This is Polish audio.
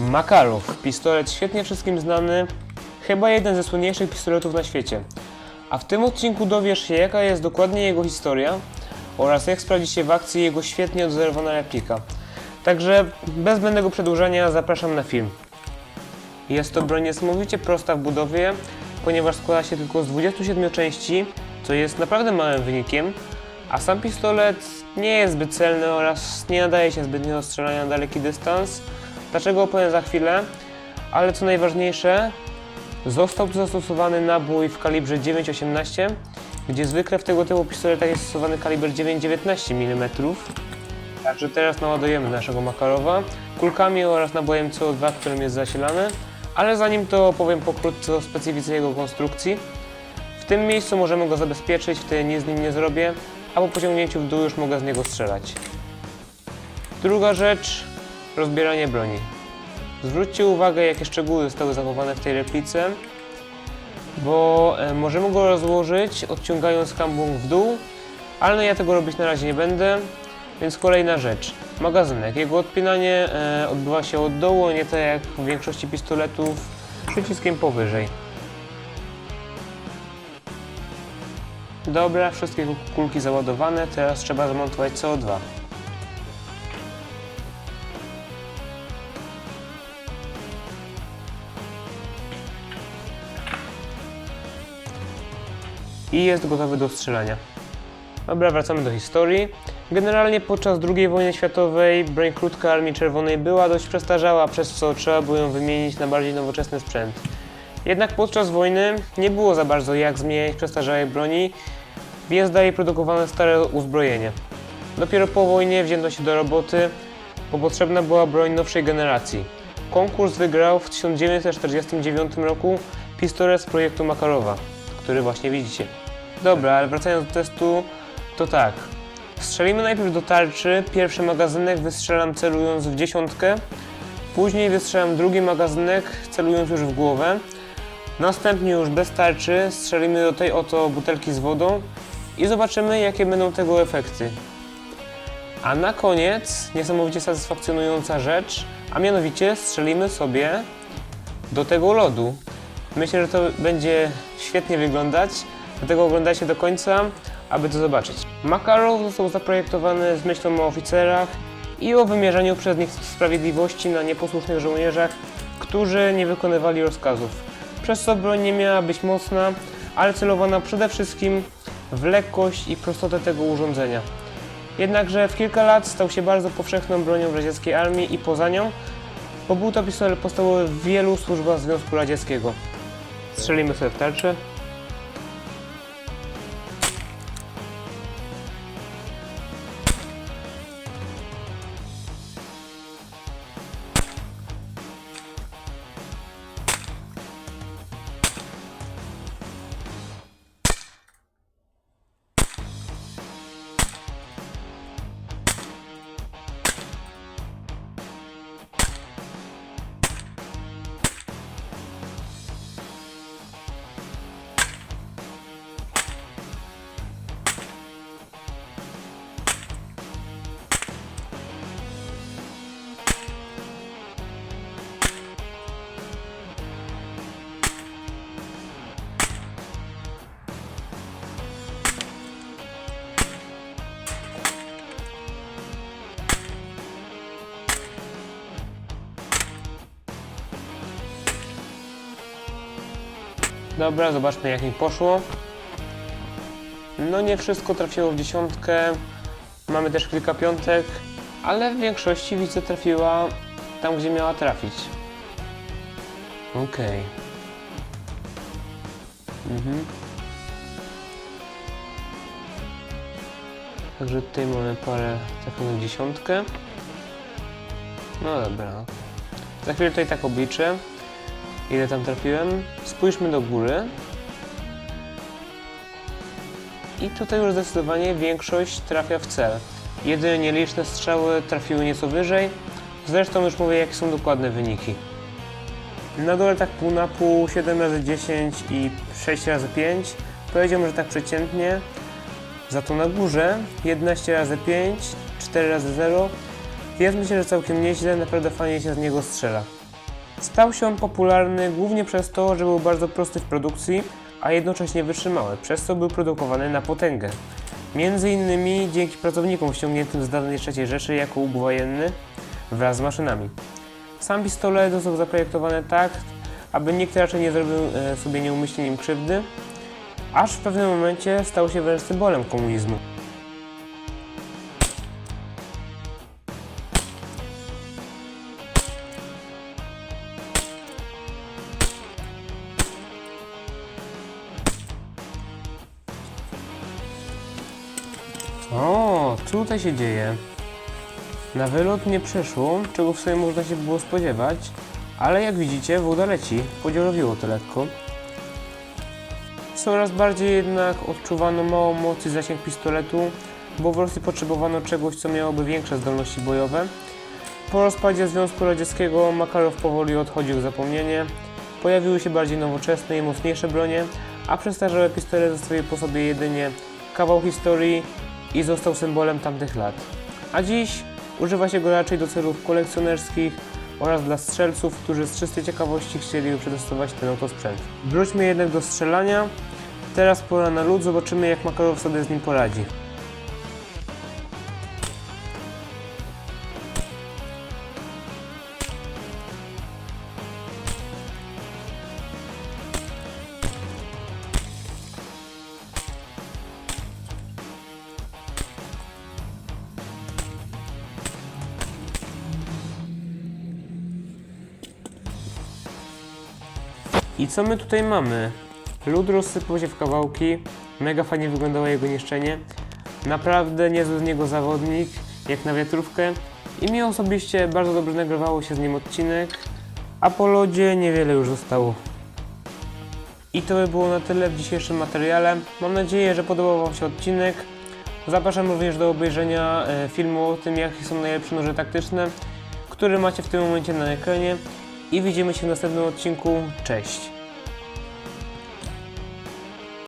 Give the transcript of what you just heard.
Makarow, pistolet świetnie wszystkim znany, chyba jeden ze słynniejszych pistoletów na świecie. A w tym odcinku dowiesz się jaka jest dokładnie jego historia oraz jak sprawdzi się w akcji jego świetnie odzorowana replika. Także bez zbędnego przedłużania zapraszam na film. Jest to broń niesamowicie prosta w budowie, ponieważ składa się tylko z 27 części, co jest naprawdę małym wynikiem, a sam pistolet nie jest zbyt celny oraz nie nadaje się zbytnio do strzelania na daleki dystans. Dlaczego opowiem za chwilę, ale co najważniejsze, został zastosowany nabój w kalibrze 9,18, gdzie zwykle w tego typu pistoletach jest stosowany kaliber 9,19 mm. Także teraz naładujemy naszego Makarowa kulkami oraz nabojem CO2, którym jest zasilany. Ale zanim to opowiem pokrótce o specyfice jego konstrukcji. W tym miejscu możemy go zabezpieczyć, wtedy nic z nim nie zrobię, a po pociągnięciu w dół już mogę z niego strzelać. Druga rzecz, rozbieranie broni. Zwróćcie uwagę, jakie szczegóły zostały zachowane w tej replice, bo e, możemy go rozłożyć, odciągając kambung w dół, ale no ja tego robić na razie nie będę, więc kolejna rzecz. Magazynek. Jego odpinanie e, odbywa się od dołu, nie tak jak w większości pistoletów przyciskiem powyżej. Dobra, wszystkie kulki załadowane, teraz trzeba zamontować CO2. I jest gotowy do strzelania. Dobra, wracamy do historii. Generalnie podczas II wojny światowej broń krótka Armii Czerwonej była dość przestarzała, przez co trzeba było ją wymienić na bardziej nowoczesny sprzęt. Jednak podczas wojny nie było za bardzo jak zmieniać przestarzałej broni, więc dalej produkowano stare uzbrojenie. Dopiero po wojnie wzięto się do roboty, bo potrzebna była broń nowszej generacji. Konkurs wygrał w 1949 roku pistolet z projektu Makarowa, który właśnie widzicie. Dobra, ale wracając do testu, to tak. Strzelimy najpierw do tarczy, pierwszy magazynek wystrzelam celując w dziesiątkę, później wystrzelam drugi magazynek celując już w głowę, następnie już bez tarczy strzelimy do tej oto butelki z wodą i zobaczymy jakie będą tego efekty. A na koniec niesamowicie satysfakcjonująca rzecz, a mianowicie strzelimy sobie do tego lodu. Myślę, że to będzie świetnie wyglądać, dlatego oglądajcie do końca, aby to zobaczyć. Makarow został zaprojektowany z myślą o oficerach i o wymierzaniu przez nich sprawiedliwości na nieposłusznych żołnierzach, którzy nie wykonywali rozkazów. Przez co broń nie miała być mocna, ale celowana przede wszystkim w lekkość i prostotę tego urządzenia. Jednakże w kilka lat stał się bardzo powszechną bronią w radzieckiej armii i poza nią, bo był to pistolet podstawowy w wielu służbach Związku Radzieckiego. Strzelimy sobie w tarczę. Dobra, zobaczmy jak mi poszło. No nie wszystko trafiło w dziesiątkę. Mamy też kilka piątek, ale w większości widzę trafiła tam, gdzie miała trafić. Okej. Mhm. Także tutaj mamy parę trafionych dziesiątkę. No dobra. Za chwilę tutaj tak obliczę ile tam trafiłem. Spójrzmy do góry. I tutaj już zdecydowanie większość trafia w cel. Jedynie nieliczne strzały trafiły nieco wyżej. Zresztą już mówię jakie są dokładne wyniki. Na dole tak pół na pół, 7 razy 10 i 6 razy 5. Powiedziałbym, że tak przeciętnie. Za to na górze 11 razy 5, 4 razy 0. Więc myślę, że całkiem nieźle, naprawdę fajnie się z niego strzela. Stał się on popularny głównie przez to, że był bardzo prosty w produkcji, a jednocześnie wytrzymały, przez co był produkowany na potęgę. Między innymi dzięki pracownikom ściągniętym z dawnej III Rzeszy jako łuk wojenny wraz z maszynami. Sam pistolet został zaprojektowany tak, aby nikt raczej nie zrobił e, sobie nieumyślnie nim krzywdy, aż w pewnym momencie stał się wręcz symbolem komunizmu. Co tutaj się dzieje? Na wylot nie przeszło, czego w sumie można się było spodziewać, ale jak widzicie, woda leci, podziarowiło to lekko. Coraz bardziej jednak odczuwano małą moc i zasięg pistoletu, bo w Rosji potrzebowano czegoś, co miałoby większe zdolności bojowe. Po rozpadzie Związku Radzieckiego Makarow powoli odchodził w zapomnienie. Pojawiły się bardziej nowoczesne i mocniejsze bronie, a przestarzałe pistolety zostawiły po sobie jedynie kawał historii i został symbolem tamtych lat. A dziś używa się go raczej do celów kolekcjonerskich oraz dla strzelców, którzy z czystej ciekawości chcieliby przetestować ten oto sprzęt. Wróćmy jednak do strzelania. Teraz pora na lód, zobaczymy jak Makarow sobie z nim poradzi. I co my tutaj mamy? Lód rozsypał się w kawałki, mega fajnie wyglądało jego niszczenie. Naprawdę niezły z niego zawodnik, jak na wiatrówkę. I mi osobiście bardzo dobrze nagrywało się z nim odcinek, a po lodzie niewiele już zostało. I to by było na tyle w dzisiejszym materiale. Mam nadzieję, że podobał Wam się odcinek. Zapraszam również do obejrzenia e, filmu o tym, jakie są najlepsze noże taktyczne, który macie w tym momencie na ekranie. I widzimy się w następnym odcinku. Cześć!